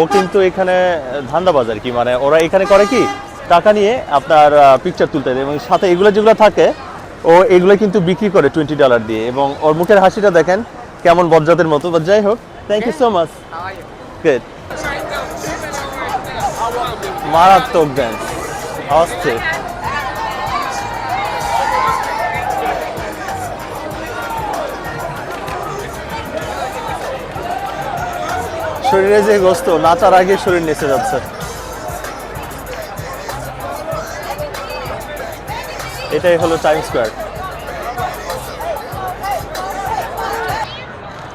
ও কিন্তু এখানে ধান্দাবাজ আর কি? মানে ওরা এখানে করে কি? টাকা নিয়ে আপনার পিকচার তুলতে দেয় এবং সাথে এগুলো যেগুলো থাকে, ও এগুলো কিন্তু বিক্রি করে টোয়েন্টি ডলার দিয়ে এবং ওর মুখের হাসিটা দেখেন কেমন বজ্জাতের মতো। বা যাই হোক thank you so much good মারাত্মক ড্যান্স অস্থির। শরীরে যে গোস্ত, নাচার আগে শরীর নেচে যাচ্ছে। এটাই হলো টাইম স্কোয়ার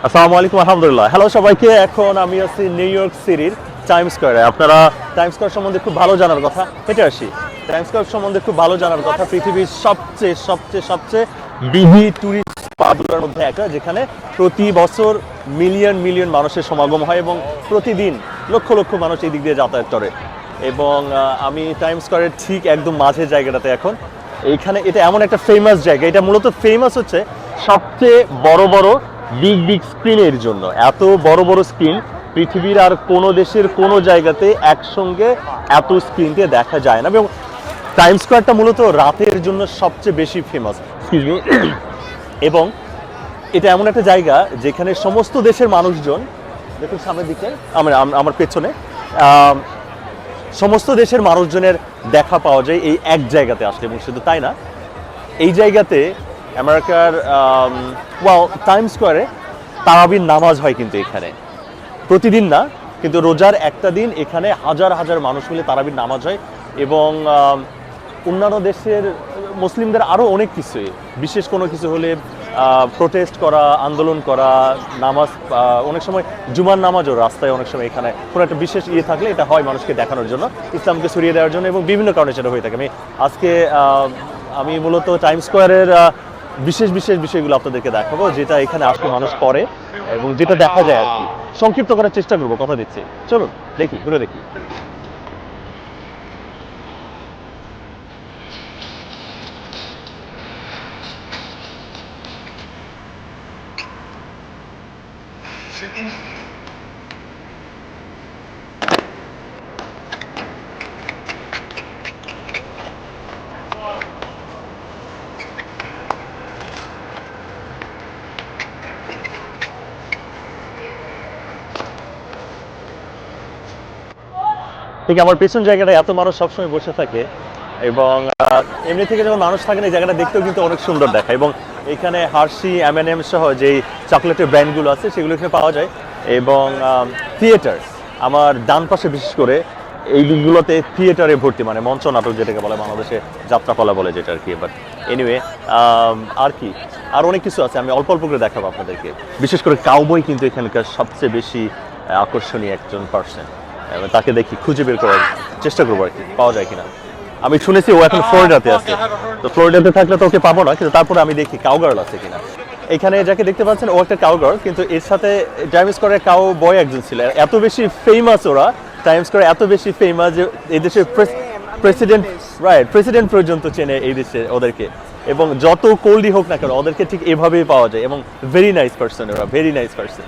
আসসালামু আলাইকুম, আলহামদুলিল্লাহ। হ্যালো সবাইকে, এখন আমি আছি নিউ ইয়র্ক সিটির টাইম স্কোয়ারে আপনারা টাইম স্কোয়ার সম্বন্ধে খুব ভালো জানার কথা, হেঁটে আসি। টাইম স্কোয়ার সম্বন্ধে খুব ভালো জানার কথা, পৃথিবীর সবচেয়ে সবচেয়ে সবচেয়ে বিহি টুরিস্ট স্পটগুলোর মধ্যে একটা যেখানে প্রতি বছর মিলিয়ন মিলিয়ন মানুষের সমাগম হয় এবং প্রতিদিন লক্ষ লক্ষ মানুষ এই দিক দিয়ে যাতায়াত করে। এবং আমি টাইম স্কোয়ারের ঠিক একদম মাঝের জায়গাটাতে এখন। এইখানে এটা এমন একটা ফেমাস জায়গা, এটা মূলত ফেমাস হচ্ছে সবচেয়ে বড় বড় বিগ বিগ স্ক্রিনের জন্য। এত বড় বড় স্ক্রিন পৃথিবীর আর কোনো দেশের কোনো জায়গাতে একসঙ্গে এত স্ক্রিন দিয়ে দেখা যায় না। এবং টাইম স্কোয়ারটা মূলত রাতের জন্য সবচেয়ে বেশি ফেমাস এবং এটা এমন একটা জায়গা যেখানে সমস্ত দেশের মানুষজন, দেখুন সামনের দিকে, আমার আমার পেছনে সমস্ত দেশের মানুষজনের দেখা পাওয়া যায় এই এক জায়গাতে আসলে এবং শুধু তাই না, এই জায়গাতে আমেরিকার ওয়াও টাইম স্কোয়ারে তারাবির নামাজ হয় কিন্তু এখানে। প্রতিদিন না, কিন্তু রোজার একটা দিন এখানে হাজার হাজার মানুষ মিলে তারাবির নামাজ হয় এবং অন্যান্য দেশের মুসলিমদের আরও অনেক কিছুই বিশেষ কোনো কিছু হলে প্রোটেস্ট করা, আন্দোলন করা, নামাজ অনেক সময় জুমার নামাজও রাস্তায় অনেক সময় এখানে কোনো একটা বিশেষ ইয়ে থাকলে এটা হয় মানুষকে দেখানোর জন্য, ইসলামকে সরিয়ে দেওয়ার জন্য এবং বিভিন্ন কারণে সেটা হয়ে থাকে। আমি আজকে আমি মূলত টাইম স্কোয়ারের বিশেষ বিশেষ বিষয়গুলো আপনাদেরকে দেখাবো, যেটা এখানে আসলে মানুষ করে এবং যেটা দেখা যায় আর কি। সংক্ষিপ্ত করার চেষ্টা করব, কথা দিচ্ছি। চলুন, দেখি, ঘুরে দেখি। ঠিক, আমার পেছন জায়গাটা এত মানুষ সবসময় বসে থাকে এবং এমনি থেকে যখন মানুষ থাকে না, এই জায়গাটা দেখতেও কিন্তু অনেক সুন্দর দেখায়। এবং এখানে হার্সি এম এন এম সহ যেই চকলেটের ব্র্যান্ডগুলো আছে, সেগুলো এখানে পাওয়া যায়। এবং থিয়েটার আমার ডান পাশে বিশেষ করে এই দিকগুলোতে থিয়েটারে ভর্তি মানে মঞ্চ নাটক যেটাকে বলে বাংলাদেশে, যাত্রাপালা বলে যেটা আর কি বাট এনিওয়ে আর কি, আর অনেক কিছু আছে, আমি অল্প অল্প করে দেখাবো আপনাদেরকে। বিশেষ করে কাউবই কিন্তু এখানকার সবচেয়ে বেশি আকর্ষণীয় একজন পার্সন তাকে দেখি খুঁজে বের করার চেষ্টা করব আর কি, পাওয়া যায় কিনা। আমি শুনেছি ও এখন ফ্লোরিডাতে আছে। তো ফ্লোরিডাতে থাকলে তো ওকে পাবো না, কিন্তু তারপরে আমি দেখি কাউগার্ল আছে কিনা। এখানে যাকে দেখতে পাচ্ছেন, ও একটা কাউগার্ল কিন্তু এর সাথে টাইমস করে কাউ বয় একজন ছিল। এত বেশি ফেমাস ওরা টাইমস করে এত বেশি ফেমাস যে এই দেশের প্রেসিডেন্ট রাইট প্রেসিডেন্ট পর্যন্ত চেনে এই দেশে ওদেরকে। এবং যত কোল্ডই হোক না কেন ওদেরকে ঠিক এভাবেই পাওয়া যায় এবং ভেরি নাইস পারসন ওরা very nice person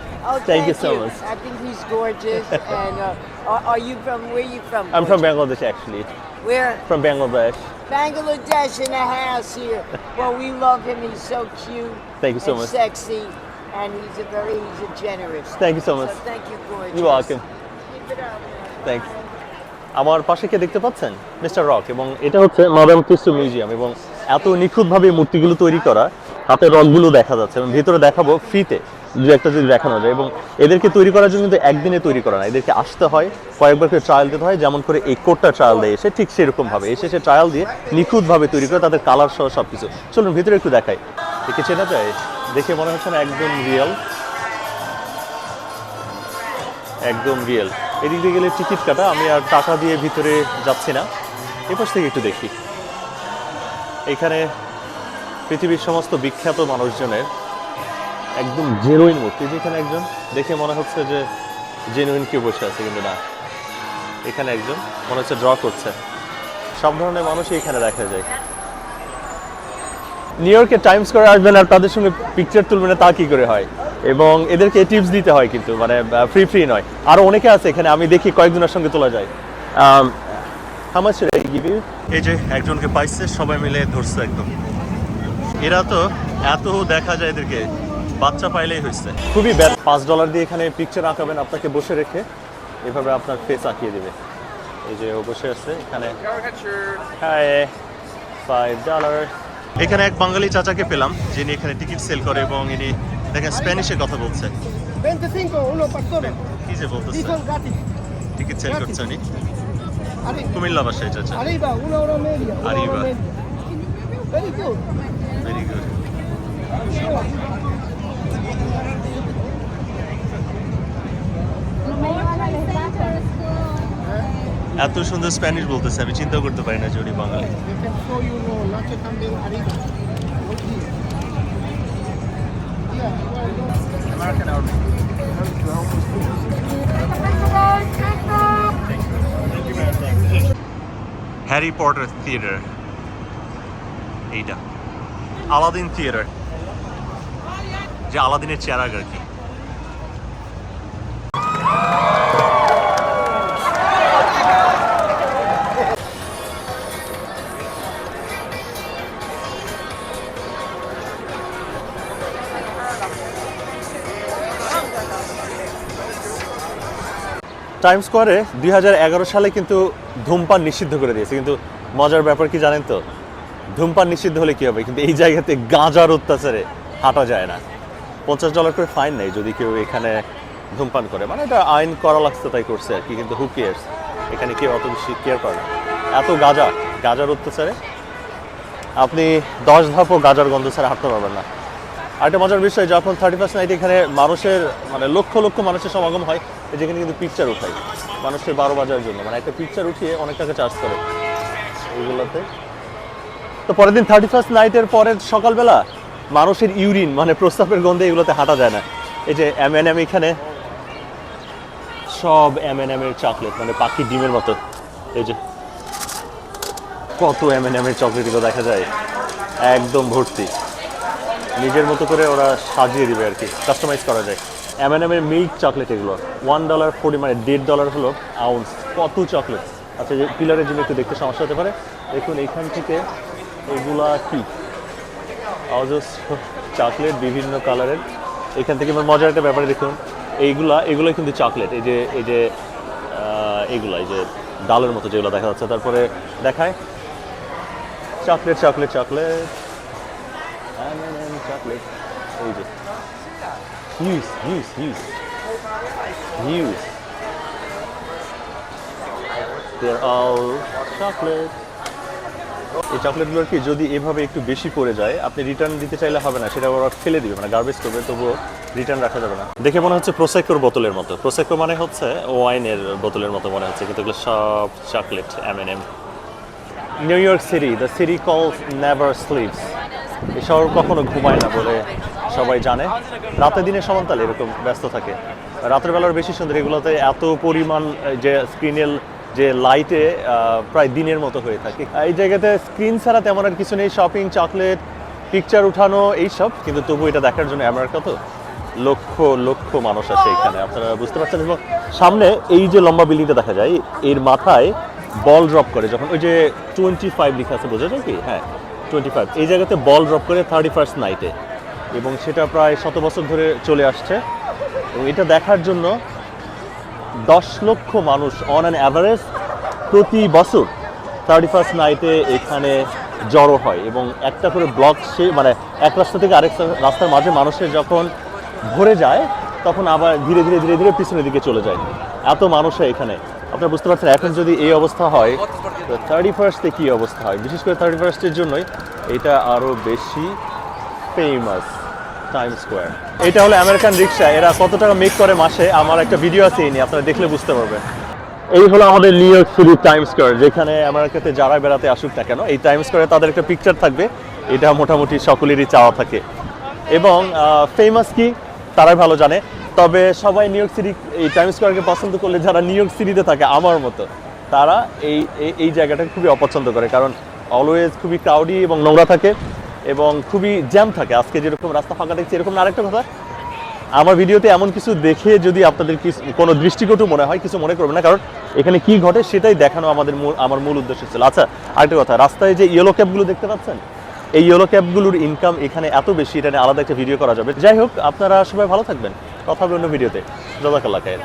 thank you so much I think he is gorgeous and are you from where you from I am from Bangladesh actually where from Bangladesh Bangladesh in a house here well we love him he is so cute thank you so much sexy and he is a very he is a generous thank you so much thank you gorgeous you R welcome thank you আমার পাশে কে দেখতে পাচ্ছেন? Mister rock এবং এটা হচ্ছে madame কিসু museum এবং এত নিখুঁতভাবে মূর্তিগুলো তৈরি করা হাতে রকগুলো দেখা যাচ্ছে এবং ভিতরে দেখাবো ফ্রিতে, দু একটা যদি দেখানো যায় এবং এদেরকে তৈরি করার জন্য কিন্তু একদিনে তৈরি করা না, এদেরকে আসতে হয়, কয়েকবার করে ট্রায়াল দিতে হয়, যেমন করে এই কোটটা ট্রায়াল দেয় এসে ঠিক সেরকম ভাবে এসে সে ট্রায়াল দিয়ে নিখুঁতভাবে তৈরি করে তাদের কালার সহ সব কিছু চলুন ভিতরে একটু দেখাই। একে চেনা যায়? দেখে মনে হচ্ছে না একদম রিয়েল একদম রিয়েল এদিক দিয়ে গেলে টিকিট কাটা, আমি আর টাকা দিয়ে ভিতরে যাচ্ছি না। এপাশ থেকে একটু দেখি। এখানে পৃথিবীর সমস্ত বিখ্যাত মানুষজনের একদম জেনুইন মূর্তি, যেখানে একজন, দেখে মনে হচ্ছে যে জেনুইন কেউ বসে আছে, কিন্তু না। এখানে একজন, মনে হচ্ছে ড্র করছে। সব ধরনের মানুষই এখানে দেখা যায়। নিউ ইয়র্কে টাইমস করে আসবেন আর তাদের সঙ্গে পিকচার তুলবেন, তা কি করে হয়? এবং এদেরকে টিপস দিতে হয় কিন্তু মানে ফ্রি ফ্রি নয়। আরও অনেকে আছে এখানে, আমি দেখি, কয়েকজনের সঙ্গে তোলা যায়। আমার এই যে একজনকে পাইছে সবাই মিলে ধরছে একদম। এরা তো এত দেখা যায় এদেরকে বাচ্চা পাইলেই হয়েছে খুবই ব্যাড পাঁচ ডলার দিয়ে এখানে পিকচার আঁকাবেন আপনাকে বসে রেখে এভাবে আপনার ফেস আঁকিয়ে দেবে। এই যে ও বসে আছে এখানে। ফাইভ ডলার এখানে এক বাঙালি চাচাকে পেলাম যিনি এখানে টিকিট সেল করে এবং ইনি দেখেন স্প্যানিশে কথা বলছে। 25, uno pastore. কি যে বলতেছে. টিকিট সেল করছে উনি। কুমিল্লা বাসায় আচ্ছা আরিবা এত সুন্দর স্প্যানিশ বলতেছে আমি চিন্তা করতে পারি না জড়ি বাঙালি। হ্যারি পটার থিয়েটার এইটা। আলাদিন থিয়েটার যে আলাদিনের চেরাগ আর কি। টাইম স্কোয়ারে দুই হাজার এগারো সালে কিন্তু ধূমপান নিষিদ্ধ করে দিয়েছে। কিন্তু মজার ব্যাপার কি জানেন তো? ধূমপান নিষিদ্ধ হলে কি হবে? কিন্তু এই জায়গাতে গাঁজার অত্যাচারে হাঁটা যায় না। পঞ্চাশ ডলার করে ফাইন নেই যদি কেউ এখানে ধূমপান করে। মানে এটা আইন করা লাগছে, তাই করছে আর কি। কিন্তু হু কেয়ার্স এখানে কেউ অত বেশি কেয়ার করে না। এত গাঁজা, গাঁজার অত্যাচারে আপনি দশ ধাপও গাঁজার গন্ধ ছাড়া হাঁটতে পারবেন না। আরেকটা মজার বিষয়, যখন থার্টি ফার্স্ট এখানে মানুষের মানে লক্ষ লক্ষ মানুষের সমাগম হয় যেখানে কিন্তু পিকচার উঠাই। মানুষের বারো বাজার জন্য। মানে একটা পিকচার উঠিয়ে অনেক টাকা চার্জ করে এইগুলোতে। তো পরের দিন থার্টি ফার্স্ট নাইটের পরের সকালবেলা মানুষের ইউরিন মানে প্রস্তাবের গন্ধে এগুলোতে হাঁটা যায় না। এই যে এম এন এম এখানে, সব এম এন এম এর চকলেট মানে পাখি ডিমের মতো। এই যে কত এম এন এম এর চকলেট এগুলো দেখা যায়। একদম ভর্তি। নিজের মতো করে ওরা সাজিয়ে দিবে আর কি। কাস্টমাইজ করা যায়। এম এন এর মিল্ক চকলেট এগুলো ওয়ান ডলার ফোর্টি মানে দেড় ডলার হলো আউন্স কত চকলেট আচ্ছা যে পিলারের জন্য একটু দেখতে সমস্যা হতে পারে। দেখুন এইখান থেকে এগুলা কি? অজস্র চকলেট বিভিন্ন কালারের এখান থেকে মজার একটা ব্যাপারে দেখুন, এইগুলা এগুলো কিন্তু চকলেট এই যে এই যে এইগুলা এই যে ডালের মতো যেগুলো দেখা যাচ্ছে। তারপরে দেখায় চকলেট চকলেট চকলেট চকলেট. এই যে। Huge huge huge huge They're all chocolate. এই চকলেটগুলোর কি যদি এভাবে একটু বেশি পড়ে যায় আপনি রিটার্ন দিতে চাইলে হবে না সেটা ওরা ফেলে দিবে মানে গার্বেজ করবে তবুও রিটার্ন রাখা যাবে না। দেখে মনে হচ্ছে প্রোসেকোর বোতলের মতো। প্রোসেকো মানে হচ্ছে ওয়াইনের বোতলের মতো মনে হচ্ছে কিন্তু এগুলো সব chocolate M and M New York City the city calls never sleeps এই শহর কখনো ঘুমায় না বলে সবাই জানে। রাতে দিনে সমান্তালে এরকম ব্যস্ত থাকে। রাতের বেলার বেশি সুন্দর, এগুলোতে এত পরিমাণ যে স্ক্রিনের যে লাইটে প্রায় দিনের মতো হয়ে থাকে। এই জায়গাতে স্ক্রিন ছাড়া তেমন আর কিছু নেই। শপিং চকলেট পিকচার উঠানো, এইসব। কিন্তু তবু এটা দেখার জন্য আমেরিকা তো লক্ষ লক্ষ মানুষ আছে এখানে। আপনারা বুঝতে পারছেন? এবং সামনে এই যে লম্বা বিল্ডিংটা দেখা যায়, এর মাথায় বল ড্রপ করে। যখন ওই যে টোয়েন্টি ফাইভ লেখা আছে, বোঝা যায় কি? হ্যাঁ টোয়েন্টি ফাইভ এই জায়গাতে বল ড্রপ করে থার্টি ফার্স্ট নাইটে এবং সেটা প্রায় শত বছর ধরে চলে আসছে। এবং এটা দেখার জন্য দশ লক্ষ মানুষ অন অ্যান অ্যাভারেজ প্রতি বছর থার্টি ফার্স্ট নাইটে এখানে জড়ো হয় এবং একটা করে ব্লক সে মানে এক রাস্তা থেকে আরেক রাস্তার মাঝে মানুষের যখন ভরে যায়, তখন আবার ধীরে ধীরে ধীরে ধীরে পিছনের দিকে চলে যায়। এত মানুষ এখানে। আপনারা বুঝতে পারছেন, এখন যদি এই অবস্থা হয়, তো থার্টি ফার্স্টে কী অবস্থা হয়? বিশেষ করে থার্টি ফার্স্টের জন্যই এটা আরও বেশি ফেমাস টাইম স্কোয়ার এটা হলো আমেরিকান রিক্সা এরা কত টাকা মেক করে মাসে? আমার একটা ভিডিও আছে, এই নিয়ে আপনারা দেখলে বুঝতে পারবেন। এই হলো আমাদের New York City Time Square যেখানে আমেরিকাতে যারা বেড়াতে আসুক না কেন, এই টাইম স্কোয়ারে তাদের একটা পিকচার থাকবে। এটা মোটামুটি সকলেরই চাওয়া থাকে। এবং ফেমাস কি? তারাই ভালো জানে। তবে সবাই নিউ ইয়র্ক সিটি এই টাইম স্কোয়ারকে পছন্দ করলে যারা নিউ ইয়র্ক সিটিতে থাকে, আমার মতো, তারা এই, এই- জায়গাটা খুবই অপছন্দ করে। কারণ অলওয়েজ খুবই ক্রাউডি এবং নোংরা থাকে। এবং খুবই জ্যাম থাকে। আজকে যেরকম রাস্তা ফাঁকা দেখছি, এরকম আরেকটা কথা। আমার ভিডিওতে এমন কিছু দেখে যদি আপনাদের কোনো দৃষ্টিকটু মনে হয়, কিছু মনে করবেন না, কারণ এখানে কি ঘটে সেটাই দেখানো আমাদের মূল- আমার মূল উদ্দেশ্য ছিল। আচ্ছা আরেকটা কথা, রাস্তায় যে ইয়েলো ক্যাবগুলো দেখতে পাচ্ছেন? এই ইয়েলো ক্যাবগুলোর ইনকাম এখানে এত বেশি, এটা নিয়ে আলাদা একটা ভিডিও করা যাবে। যাই হোক, আপনারা সবাই ভালো থাকবেন। কথা হবে অন্য ভিডিওতে জজাকাল্লা খায়ের